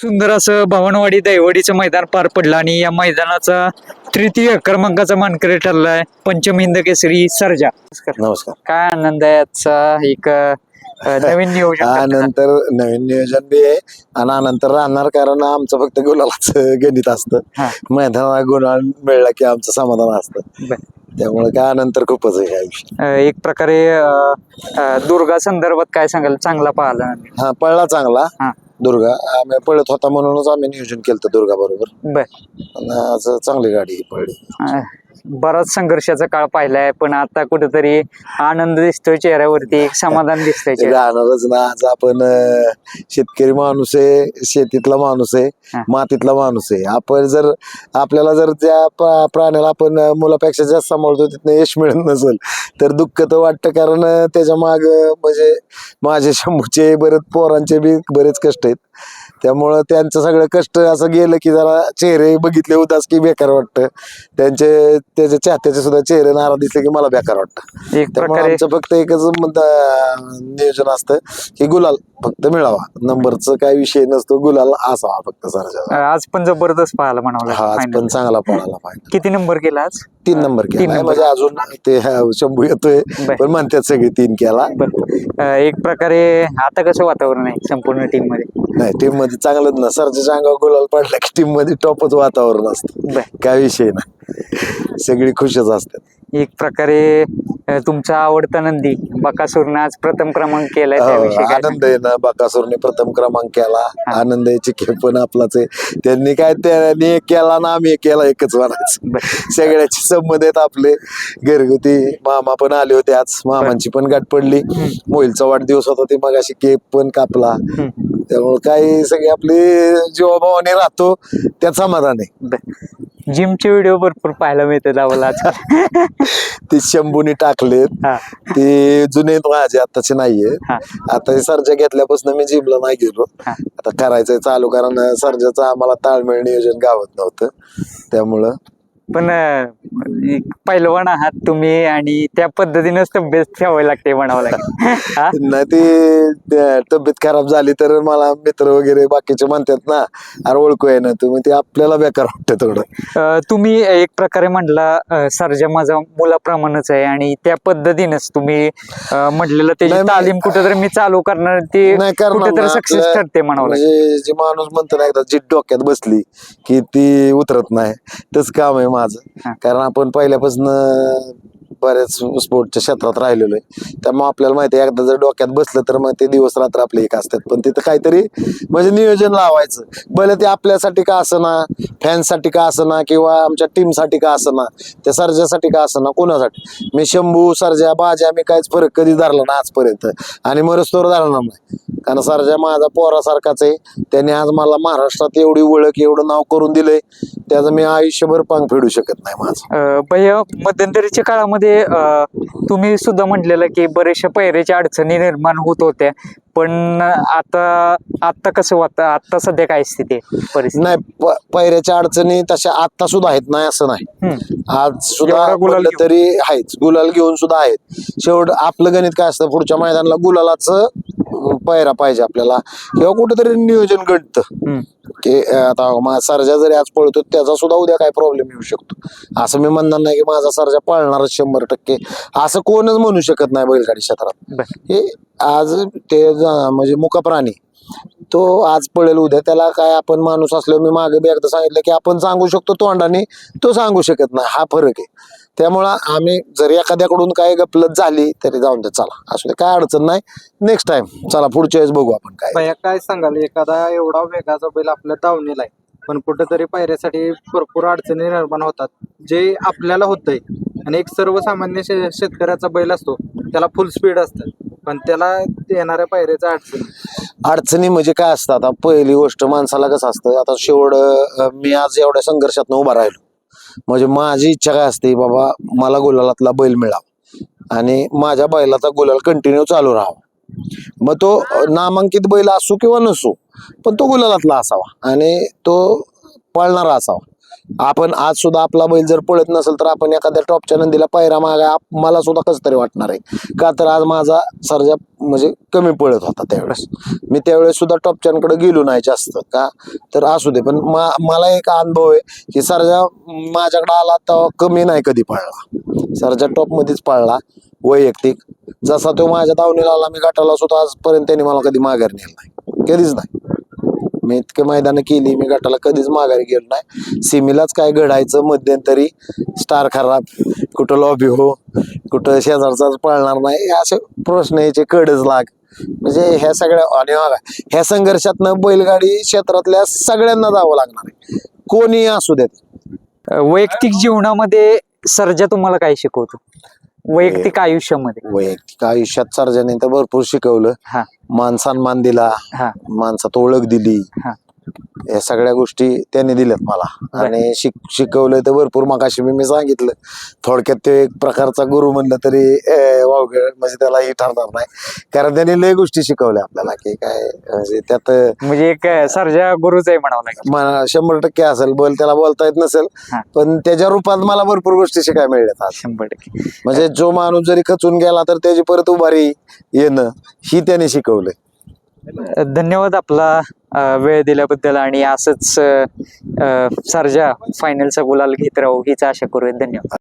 सुंदर असं भवनवाडी दैवडीचं मैदान पार पडलं आणि या मैदानाचा तृतीय क्रमांकाचा मानकरी ठरलाय पंचम हिंद केसरी सर्जा. नमस्कार. काय आनंद आहे आजचा एक अं, नवीन नियोजन हा. नंतर नवीन नियोजन बी आहे आणि नंतर राहणार कारण आमचं फक्त गुलालाच गणित असतं. हा. मैदानाला गुलाल मिळला की आमचं समाधान असतं. बरं. त्यामुळे काय नंतर खूपच आहे ह्या विषयी अं, एक प्रकारे अं, अं, दुर्गा संदर्भात काय सांगाल? चांगला पाहिला हा पळला चांगला. हा. दुर्गा. आम्ही पळत होता म्हणूनच आम्ही नियोजन केलं दुर्गा बरोबर बर. आज चांगली गाडी पळली. अं, बराच संघर्षाचा काळ पाहिलाय पण आता कुठेतरी आनंद दिसतोय चेहऱ्यावरती एक समाधान दिसतंय चेहऱ्यावर. राहणारच ना आज आपण अं, शेतकरी माणूस आहे शेतीतला माणूस हा. आहे मातीतला माणूस आहे आपण जर आपल्याला जर त्या प्रा- प्राण्याला आपण अं, मुलापेक्षा जास्त सांभाळतो तिथनं यश मिळत नसेल तर दुःख तर वाटतं कारण अं, त्याच्या माग म्हणजे माझे शंभूचे बरेच पोरांचे बी बरेच कष्ट आहेत त्यामुळं त्यांचं सगळं कष्ट असं गेलं की जरा चेहरे बघितले उदास की बेकार वाटतं. त्यांचे त्याचे चाहत्याचे सुद्धा चेहरे नाराज दिसले की मला बेकार वाटतं. एक त्यामुळे प्रकारे आमचं फक्त एकच नियोजन असतं की गुलाल. फक्त मिळावा. नंबरचं काय विषय नसतो गुलाल असावा फक्त अं, आज पण जबरदस्त पाहायला म्हणावं हा आज. पण चांगला पळाला पाहिजे. किती नंबर केला आज? तीन नंबर केला. म्हणजे अजून ते हा, शंभू येतोय. पण म्हणतात सगळे तीन केला. एक प्रकारे आता कसं वातावरण आहे संपूर्ण टीममध्ये नाही टीममध्ये चांगलंच ना. सरच्या अंगावर गुलाल पडला की टीममध्ये टॉपच वातावरण असतं. काय विषय नाही. सगळी खुशच असतात. एक प्रकारे तुमचा आवडता नंदी. बकासूरनं आज प्रथम क्रमांक केलाय हो, त्याविषयी काय आनंद आहे ना बाकासूरने प्रथम क्रमांक केला. आनंद चिके पण आपलाच आहे. त्यांनी काय त्यांनी एक केला ना आम्ही एक केला एकच म्हणायचं. सगळ्याचे संबंध आहेत आपले. घरगुती मामा पण आले होते आज. मामांची पण गाठ पडली. मोहिलचा वाढदिवस होता ते मग अशी केक पण कापला. त्यामुळे काही सगळे आपले जीवाभावाने राहतो त्यात समाधान आहे. जिमचे व्हिडिओ भरपूर पाहायला मिळतात आम्हाला ते शंभूने टाकलेत हा. ते जुने माझे आताचे नाहीये हा. आता हे सर्जा घेतल्यापासून मी जिमला नाही गेलो हा. आता करायचंय चालू कारण सर्जाचं आम्हाला ताळमेळ नियोजन गावत नव्हतं त्यामुळं पण पैलवान आहात तुम्ही आणि त्या पद्धतीनेच तब्येत ठेवावी लागते म्हणावं लागेल? नाही ते तब्येत खराब झाली तर मला मित्र वगैरे बाकीचे म्हणतात ना अरे ओळखू आहे ना तुम्ही ते आपल्याला बेकार वाटतं थोडं तुम्ही एक प्रकारे म्हटला सर्जा माझा मुलाप्रमाणेच आहे आणि त्या पद्धतीनेच तुम्ही म्हटलेलं मी- तालीम कुठेतरी मी चालू करणार ती कुठेतरी सक्सेस ठरते म्हणावं लागेल म्हणजे जे माणूस म्हणतो ना एकदा जी डोक्यात बसली की ती उतरत नाही तस काम आहे. माझं. कारण आपण पहिल्यापासून बऱ्याच स्पोर्टच्या क्षेत्रात राहिलेलो आहे. त्यामुळे आपल्याला माहिती आहे एकदा जर डोक्यात बसलं तर मग ते दिवस रात्र आपले एक असतात. पण तिथं काहीतरी म्हणजे नियोजन लावायचं. भले ते आपल्यासाठी का ना फॅन्ससाठी का ना किंवा आमच्या टीमसाठी का ना त्या सर्जासाठी का ना कोणासाठी? मी शंभू सर्जा बाजा मी काहीच फरक कधी धरला ना आजपर्यंत. आणि मरस्तोर धरणार नाही. कारण सर्जा माझा पोरासारखाच आहे. त्याने आज मला महाराष्ट्रात एवढी ओळख एवढं नाव करून दिलंय. त्याचं मी आयुष्यभर पांग फेडू शकत नाही माझं. अं, भैया मध्यंतरीच्या काळामध्ये अं, तुम्ही सुद्धा म्हटलेलं की बरेचशा पैऱ्याच्या अडचणी निर्माण होत होत्या. पण आता आता कसं वाटतं? आता सध्या काय स्थिती आहे? परिस्थिती? नाही प- पैऱ्याच्या अडचणी तशा आता सुद्धा आहेत नाही असं नाही. हम्म. आज सुद्धा एवढा गुलाल घेऊन. तरी आहेच गुलाल घेऊन सुद्धा आहेत. शेवट आपलं गणित काय असतं? पुढच्या मैदानाला गुलालाच पैरा पाहिजे आपल्याला. किंवा कुठेतरी नियोजन घडतं. की आता मा- सर्जा जरी आज पळतो त्याचा सुद्धा उद्या काय प्रॉब्लेम येऊ शकतो. असं मी म्हणणार नाही की माझा सर्जा पळणारच शंभर टक्के. असं कोणच म्हणू शकत नाही बैलगाडी क्षेत्रात. हे आज ते म्हणजे मुका प्राणी. तो आज पळेल उद्या. त्याला काय आपण माणूस असलो मी मागे बी एकदा सांगितलं की आपण सांगू शकतो तोंडाने तो सांगू शकत नाही. हा फरक आहे. त्यामुळं आम्ही जरी एखाद्याकडून काय गपलत झाली तरी जाऊन दे चला. असू दे काय अडचण नाही. नेक्स्ट टाइम चला पुढच्या वेळेस बघू आपण काय. भैया काय सांगाल एखादा एवढा वेगाचा बैल आपल्या दावणीला आहे. पण कुठेतरी पायऱ्यासाठी भरपूर अडचणी निर्माण होतात. जे आपल्याला होतंय. आणि एक सर्वसामान्य शे- शेतकऱ्याचा बैल असतो त्याला फुल स्पीड असतं. पण त्याला येणाऱ्या पायऱ्याचा अडचणी. अडचणी म्हणजे काय असतं आता पहिली गोष्ट माणसाला कसं असतं? आता शेवट अं, मी आज एवढ्या संघर्षात उभा राहिलो. म्हणजे माझी इच्छा काय असते? बाबा मला गुलालातला बैल मिळावा. आणि माझ्या बैलाचा गुलाल कंटिन्यू चालू राहावा. मग तो अं, नामांकित बैल असो किंवा नसो पण तो गुलालातला असावा. आणि तो पळणारा असावा. आपण आज सुद्धा आपला बैल जर पळत नसेल तर आपण एखाद्या टॉपच्या नंदीला पायरा मागा मला सुद्धा कसं तरी वाटणार आहे. का तर आज माझा सर्जा म्हणजे कमी पळत होता त्यावेळेस. मी त्यावेळेस सुद्धा टॉपच्यांकडे गेलो नाही जास्त का? तर असू दे पण मा- मला एक अनुभव आहे की सर्जा माझ्याकडे आला तेव्हा कमी नाही कधी पळला. सर्जा टॉपमध्येच पळला वैयक्तिक. जसा तो माझ्या दावणीला आला मी गटाला सुद्धा आजपर्यंत त्यांनी मला कधी माघार नेलं नाही. कधीच नाही. मी इतके मैदानं केली मी गटाला कधीच माघारी गेलो नाही. सिमीलाच काय घडायचं मध्यंतरी स्टार खराब कुठं लॉबी हो कुठं शेजारचाच पळणार नाही असे प्रश्न याचे कडच लाग. म्हणजे ह्या सगळ्या आणि ह्या संघर्षातनं बैलगाडी क्षेत्रातल्या सगळ्यांना जावं लागणार आहे. कोणी असू देत. वैयक्तिक जीवनामध्ये सर्जा तुम्हाला काय शिकवतो? वैयक्तिक आयुष्यामध्ये. वैयक्तिक आयुष्यात सर्जाने तर भरपूर शिकवलं. हा. मान सन्मान दिला. हा. माणसात ओळख दिली. हा. या सगळ्या गोष्टी त्यांनी दिल्यात मला. आणि शिक शिकवलंय तर भरपूर मगाशी मी मी सांगितलं. थोडक्यात ते एक प्रकारचा गुरु म्हणलं तरी वावगं म्हणजे त्याला ही ठरणार नाही. कारण त्यांनी लय गोष्टी शिकवल्या आपल्याला की काय म्हणजे त्यात म्हणजे एक सर्जा गुरुच आहे म्हणावं शंभर टक्के असेल बोल त्याला बोलता येत नसेल. पण त्याच्या रूपात मला भरपूर गोष्टी शिकायला मिळल्यात आज. शंभर टक्के. म्हणजे जो माणूस जरी खचून गेला तर त्याची परत उभारी येणं ही त्याने शिकवलंय. धन्यवाद आपला वेळ दिल्याबद्दल आणि असंच अ, सर्जा फायनलचा गुलाल घेत राहू हीच आशा करूया. धन्यवाद.